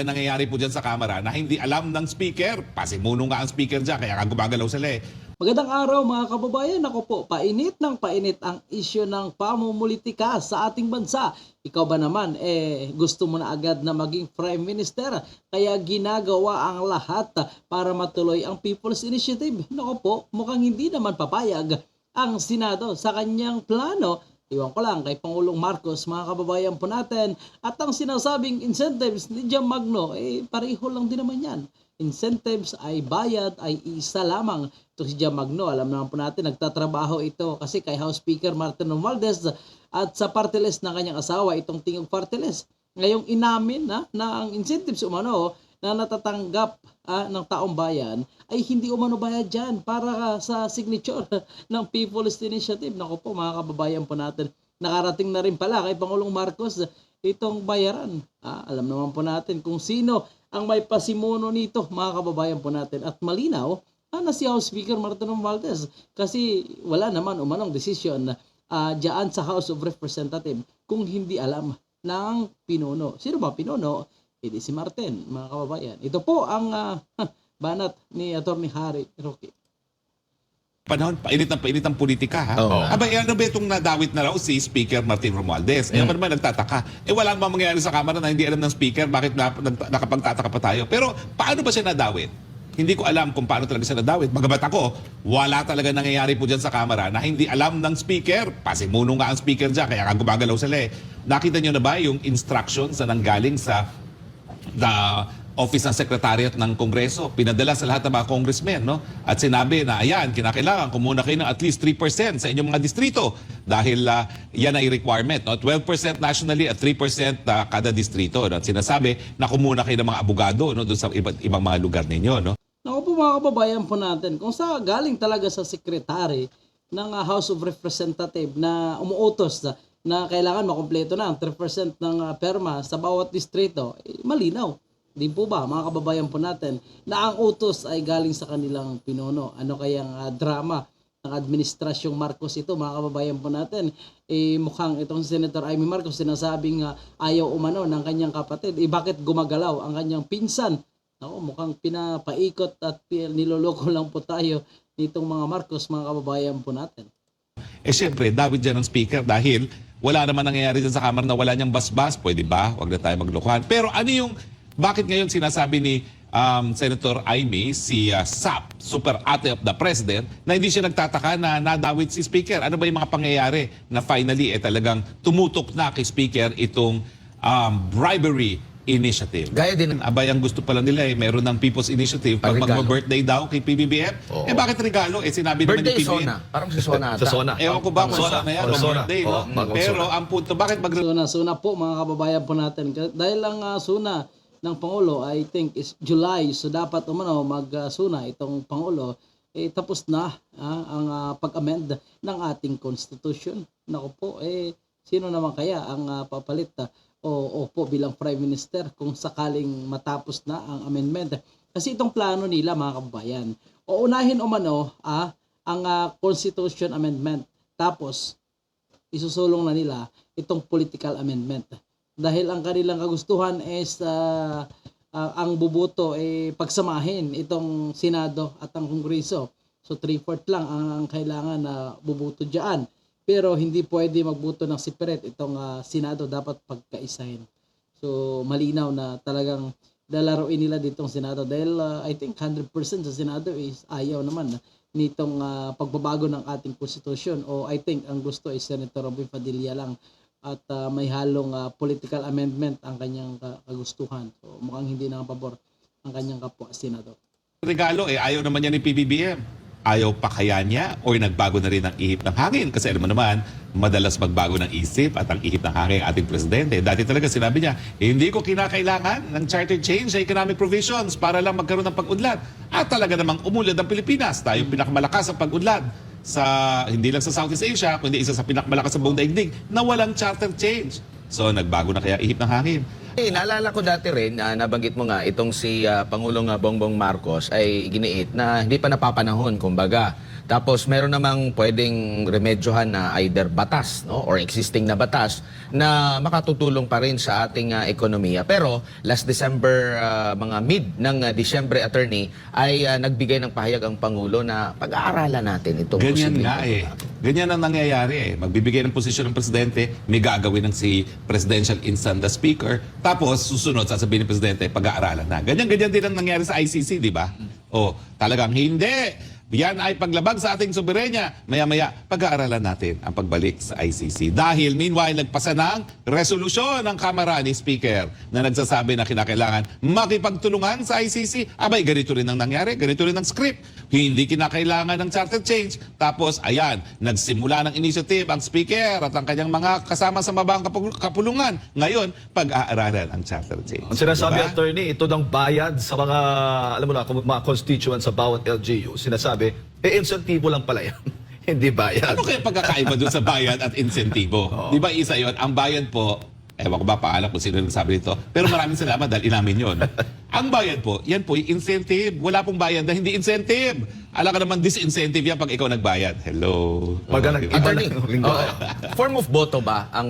Nangyayari po dyan sa Kamara na hindi alam ng speaker. Pasimuno nga ang speaker dyan, kaya gumagalaw sila eh. Magandang araw mga kababayan. Ako po, painit ng painit ang isyo ng pamumulitika sa ating bansa. Ikaw ba naman, eh, gusto mo na agad na maging Prime Minister? Kaya ginagawa ang lahat para matuloy ang People's Initiative. Nako po, mukhang hindi naman papayag ang Senado sa kanyang plano Iwan ko lang kay Pangulong Marcos, mga kababayan po natin. At ang sinasabing incentives ni Jam Magno, eh pareho lang din naman yan. Incentives ay bayad ay isa lamang. Ito si Jam Magno, alam naman po natin, nagtatrabaho ito kasi kay House Speaker Martin Romualdez at sa party list ng kanyang asawa, itong tingog party list. Ngayong inamin na, na ang incentives umano na natatanggap ah, ng taong bayan ay hindi umano bayad dyan para sa signature ng People's Initiative. Naku po mga kababayan po natin, nakarating na rin pala kay Pangulong Marcos itong bayaran. Ah, alam naman po natin kung sino ang may pasimuno nito mga kababayan po natin. At malinaw ah, na si House Speaker Martin Romualdez kasi wala naman umanong desisyon uh, dyan sa House of Representatives kung hindi alam ng pinuno. Sino ba pinuno? Hindi si Martin, mga kababayan. Ito po ang ah, banat ni Atty. Harry Roque. Panahon, painit ng painit ang politika ha. Oo. Aba, ano ba itong nadawit na raw si Speaker Martin Romualdez? Eh, ako naman nagtataka. Eh, wala namang mangyayari sa Kamara na hindi alam ng Speaker bakit na, nag, nakapagtataka pa tayo. Pero, paano ba siya nadawit? Hindi ko alam kung paano talaga siya nadawit. Magabat ako, wala talaga nangyayari po dyan sa Kamara na hindi alam ng Speaker. Pasimuno nga ang Speaker dyan, kaya nga gumagalaw sila eh. Nakita nyo na ba yung instructions na nanggaling sa the Office ng Secretariat ng Kongreso. Pinadala sa lahat ng mga congressmen, no? At sinabi na, ayan, kinakailangan kumuna kayo ng at least 3% sa inyong mga distrito dahil ah, yan ay requirement, no? 12% nationally at 3% ah, kada distrito. No? At sinasabi na kumuna kayo ng mga abogado no? doon sa iba't ibang mga lugar ninyo, no? Naku po mga kababayan po natin, kung sa galing talaga sa sekretary ng ah, House of Representative na umuutos na, na kailangan makumpleto na ang 3% ng ah, perma sa bawat distrito, eh, malinaw. Di po ba, mga kababayan po natin, na ang utos ay galing sa kanilang pinuno. Ano kayang ah, drama ng administrasyong Marcos ito, mga kababayan po natin. Eh, mukhang itong Senator Amy Marcos sinasabing ah, ayaw umano ng kanyang kapatid. Eh, bakit gumagalaw ang kanyang pinsan? Ako, mukhang pinapaikot at niloloko lang po tayo nitong mga Marcos, mga kababayan po natin. Eh syempre, David dyan ang speaker dahil wala naman nangyayari dyan sa Kamara na wala niyang basbas. Pwede ba? Huwag na tayo maglokohan. Pero ano yung, bakit ngayon sinasabi ni um, Senator Aimee, si uh, SAP, super ate of the president, na hindi siya nagtataka na nadawit si speaker? Ano ba yung mga pangyayari na finally eh talagang tumutok na kay speaker itong um, bribery initiative? Gaya din ng Abay, ang gusto pala nila eh, meron ng People's Initiative pag Ang regalo. mag-birthday daw kay PBBM. Oo. Eh bakit regalo? Eh sinabi naman birthday ni PBBM. Sona. Parang si Sona ata. Sa Sona. Ewan ko ba kung Sona. saan na yan o Sona. birthday, no? Pero ang punto, bakit mag Suna, suna po mga kababayan po natin. Dahil lang ah, suna ng Pangulo, I think is July. So dapat umano mag-suna itong Pangulo. Eh, tapos na ah, ang ah, pag-amend ng ating Constitution. Naku po, eh, sino naman kaya ang ah, papalit ah, o, o po bilang Prime Minister kung sakaling matapos na ang amendment. Kasi itong plano nila mga kababayan, o unahin umano ah, ang ah, Constitution Amendment. Tapos, isusulong na nila itong political amendment. Dahil ang kanilang kagustuhan is ah, ah, ang bubuto ay pagsamahin itong Senado at ang Kongreso. So 3-4 lang ang, ang kailangan na bubuto diyan. Pero hindi pwede magbuto ng separate itong ah, Senado dapat pagkaisahin. So malinaw na talagang lalaroin nila ditong Senado dahil ah, I think 100% sa Senado is ayaw naman nitong ah, pagbabago ng ating konstitusyon o I think ang gusto is Senator Robin Padilla lang at ah, may halong ah, political amendment ang kanyang ka- kagustuhan. So mukhang hindi na pabor ang kanyang kapwa senador. regalo, eh ayaw naman niya ni PBBM. Ayaw pa kaya niya o nagbago na rin ang ihip ng hangin? Kasi alam mo naman, madalas magbago ng isip at ang ihip ng hangin ang ating presidente. Dati talaga sinabi niya, "Eh, hindi ko kinakailangan ng charter change sa economic provisions para lang magkaroon ng pag-unlad. At talaga namang umulad ang Pilipinas. Tayo pinakamalakas ang pag-unlad sa hindi lang sa Southeast Asia, kundi isa sa pinakamalakas sa buong daigdig na walang charter change. So nagbago na kaya ihip ng hangin. Eh, naalala ko dati rin, na nabanggit mo nga, itong si ah, Pangulong ah, Bongbong Marcos ay giniit na hindi pa napapanahon, kumbaga. Tapos meron namang pwedeng remedyohan na either batas no or existing na batas na makatutulong pa rin sa ating ah, ekonomiya. Pero last December ah, mga mid ng ah, Disyembre attorney ay ah, nagbigay ng pahayag ang pangulo na pag-aaralan natin itong Ganyan nga eh. Ganyan ang nangyayari eh. Magbibigay ng posisyon ng presidente, may gagawin ng si presidential instant the speaker, tapos susunod sasabihin ng presidente, pag-aaralan na. Ganyan-ganyan din ang nangyari sa ICC, di ba? O, talagang hindi. Yan ay paglabag sa ating soberenya. Maya-maya, pag-aaralan natin ang pagbalik sa ICC. Dahil meanwhile, nagpasa ng resolusyon ng Kamara ni Speaker na nagsasabi na kinakailangan makipagtulungan sa ICC. Abay, ganito rin ang nangyari. Ganito rin ang script. Hindi kinakailangan ng charter change. Tapos, ayan, nagsimula ng initiative ang Speaker at ang kanyang mga kasama sa mabang kapul- kapulungan. Ngayon, pag-aaralan ang charter change. Ang sinasabi, Diba? attorney, ito ng bayad sa mga, alam mo na, mga constituents sa bawat LGU. Sinasabi, eh, insentibo lang pala yan. Hindi bayad. Ano kaya pagkakaiba doon sa bayad at insentibo? Di ba isa yon? Ang bayad po, ewan ko ba paalam kung sino nagsabi nito, pero maraming salamat dahil inamin yon. Ang bayad po, yan po yung incentive. Wala pong bayad na hindi incentive. Alam ka naman, disincentive yan pag ikaw nagbayad. Hello. Maganda- Oh, di ba? Attorney, oo. form of boto ba ang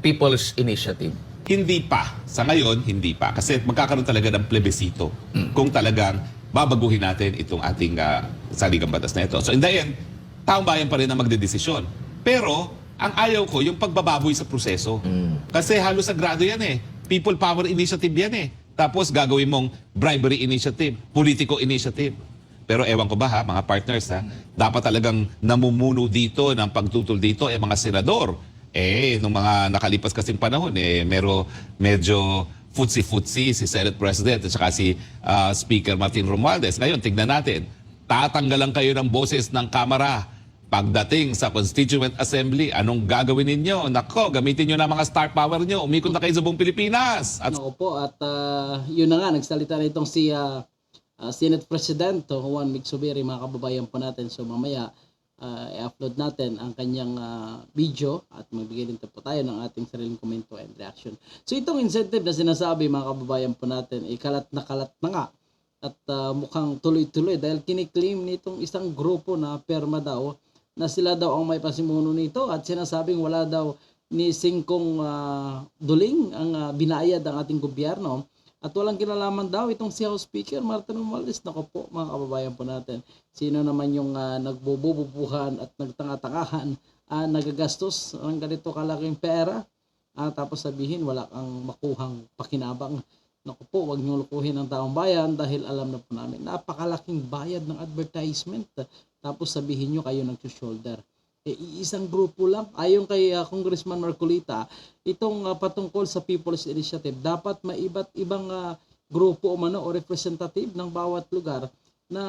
People's Initiative? Hindi pa. Sa ngayon, hindi pa. Kasi magkakaroon talaga ng plebisito kung talagang babaguhin natin itong ating uh, saligang batas na ito. So in the end, taong bayan pa rin ang magdedesisyon. Pero, ang ayaw ko, yung pagbababoy sa proseso. Kasi halos sagrado yan eh. People power initiative yan eh. Tapos gagawin mong bribery initiative, political initiative. Pero ewan ko ba ha, mga partners ha, dapat talagang namumuno dito ng pagtutol dito eh mga senador. Eh, nung mga nakalipas kasing panahon, eh, mero, medyo futsi-futsi si Senate President at saka si ah, Speaker Martin Romualdez. Ngayon, tignan natin, tatanggalan kayo ng boses ng Kamara pagdating sa Constituent Assembly. Anong gagawin ninyo? Nako, gamitin nyo na mga star power nyo. Umikot na kayo sa buong Pilipinas. At Ako po, at ah, yun na nga, nagsalita na itong si ah, ah, Senate President Juan Mixubiri, mga kababayan po natin. So mamaya, ah, i-upload natin ang kanyang ah, video at magbigay din po tayo ng ating sariling komento and reaction. So itong incentive na sinasabi, mga kababayan po natin, ikalat na kalat na nga at ah, mukhang tuloy-tuloy dahil kiniklaim nitong isang grupo na perma daw na sila daw ang may pasimuno nito at sinasabing wala daw ni Singkong ah, Duling ang ah, binayad ang ating gobyerno at walang kinalaman daw itong si House Speaker Martin Romualdez. Nako po mga kababayan po natin. Sino naman yung uh, nagbubububuhan at nagtanga-tangahan ah, nagagastos ng ganito kalaking pera ah, tapos sabihin wala kang makuhang pakinabang. Naku po, wag niyo lukuhin ang taong bayan dahil alam na po namin, napakalaking bayad ng advertisement. Tapos sabihin nyo kayo nag-shoulder. Eh, isang grupo lang. Ayon kay ah, Congressman Marcolita, itong ah, patungkol sa People's Initiative, dapat may iba't ibang ah, grupo o mano o representative ng bawat lugar na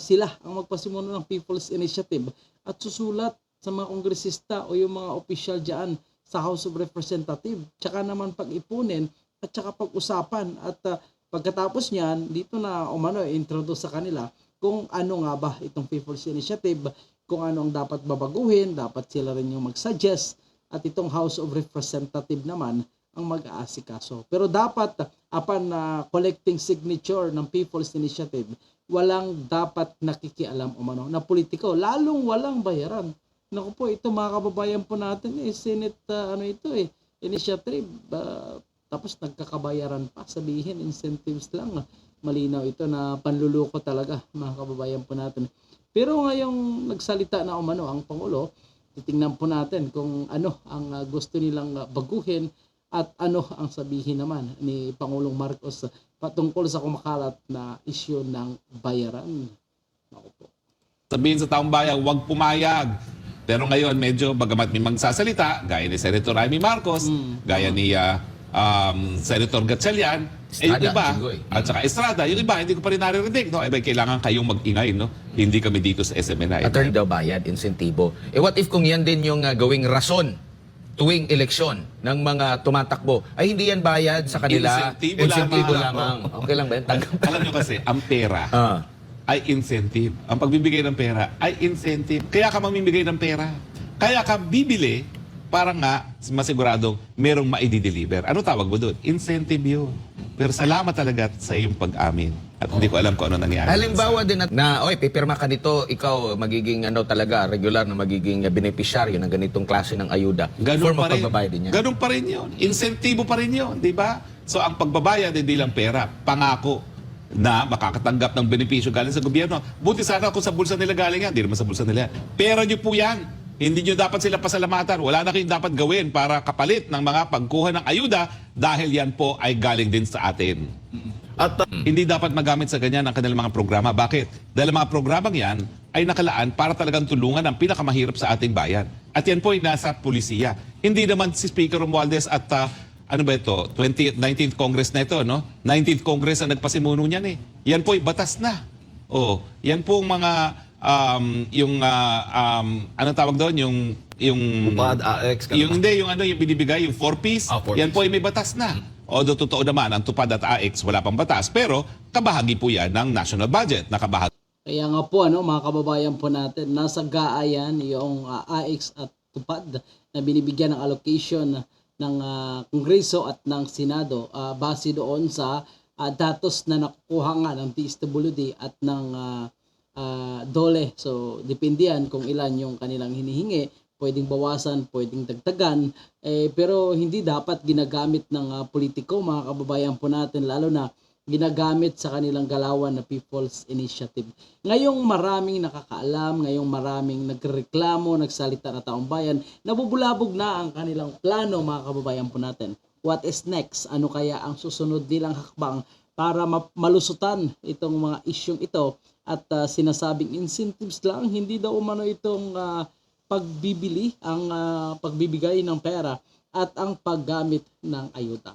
sila ang magpasimuno ng People's Initiative at susulat sa mga kongresista o yung mga opisyal dyan sa House of Representative. Tsaka naman pag-ipunin at tsaka pag-usapan at ah, pagkatapos niyan dito na umano introduce sa kanila kung ano nga ba itong People's Initiative, kung ano ang dapat babaguhin, dapat sila rin yung mag-suggest at itong House of Representative naman ang mag-aasikaso. Pero dapat upon na collecting signature ng People's Initiative, walang dapat nakikialam umano na politiko, lalong walang bayaran. Naku po, ito mga kababayan po natin eh, Senate ah, ano ito eh, initiative, ah, tapos nagkakabayaran pa, sabihin incentives lang. Malinaw ito na panluloko talaga mga kababayan po natin. Pero ngayong nagsalita na umano ang Pangulo, titingnan po natin kung ano ang ah, gusto nilang ah, baguhin at ano ang sabihin naman ni Pangulong Marcos patungkol sa kumakalat na isyu ng bayaran. Naku po. sabihin sa taong bayan, huwag pumayag. Pero ngayon, medyo, bagamat may magsasalita, gaya ni Senator Amy Marcos, gaya ni ah, um, Senator Gatchalian, eh, Estrada, iba, Jinggoy. at saka Estrada, yung iba, hindi ko pa rin naririnig. No? Eh, ba, kailangan kayong mag-ingay, no? Hindi kami dito sa SMNI. Attorney daw bayad, insentibo. Eh what if kung yan din yung ah, gawing rason tuwing eleksyon ng mga tumatakbo, ay hindi yan bayad sa kanila, Insentibo lamang. lamang. Okay lang ba yan? Alam nyo kasi, ang pera Ah. ay incentive. Ang pagbibigay ng pera ay incentive. Kaya ka mamimigay ng pera. Kaya ka bibili para nga masiguradong merong maidi-deliver. Ano tawag mo doon? Incentive yun. Pero salamat talaga sa iyong pag-amin. At hindi ko alam kung ano nangyari. Halimbawa din na, na oy, pipirma ka dito, ikaw magiging ano talaga, regular na magiging beneficiaryo ng ganitong klase ng ayuda. Ganun Form pa rin. pagbabayad din yan. Ganun pa rin yun. Insentibo pa rin yun, di ba? So ang pagbabayad hindi lang pera, pangako na makakatanggap ng benepisyo galing sa gobyerno. Buti sana kung sa bulsa nila galing yan. Hindi naman sa bulsa nila. Pera nyo po yan. Hindi nyo dapat sila pasalamatan. Wala na kayong dapat gawin para kapalit ng mga pagkuha ng ayuda dahil yan po ay galing din sa atin. At uh, Hindi dapat magamit sa ganyan ang kanilang mga programa. Bakit? Dahil mga programang yan ay nakalaan para talagang tulungan ang pinakamahirap sa ating bayan. At yan po ay nasa pulisiya. Hindi naman si Speaker Romualdez at ah, ano ba ito, 20th, 19th Congress na ito, no? 19th Congress ang nagpasimuno niyan eh. Yan po ay batas na. Oo. Yan po mga um, yung ah, um, ano tawag doon? Yung yung Upad, AX, ganun. yung hindi yung ano yung binibigay yung four piece. Ah, four yan piece. po ay may batas na. Although totoo naman ang tupad at AX wala pang batas. Pero kabahagi po yan ng national budget. Nakabahagi. Kaya nga po ano mga kababayan po natin nasa gaayan yung ah, AX at tupad na binibigyan ng allocation ng ah, Kongreso at ng Senado ah, base doon sa ah, datos na nakukuha nga ng DSWD at ng ah, ah, DOLE. So depende yan kung ilan yung kanilang hinihingi. Pwedeng bawasan, pwedeng dagdagan. Eh, pero hindi dapat ginagamit ng ah, politiko mga kababayan po natin lalo na ginagamit sa kanilang galawan na People's Initiative. Ngayong maraming nakakaalam, ngayong maraming nagreklamo, nagsalita na taong bayan, nabubulabog na ang kanilang plano mga kababayan po natin. What is next? Ano kaya ang susunod nilang hakbang para ma- malusutan itong mga isyong ito at ah, sinasabing incentives lang, hindi daw umano itong ah, pagbibili, ang ah, pagbibigay ng pera at ang paggamit ng ayuda.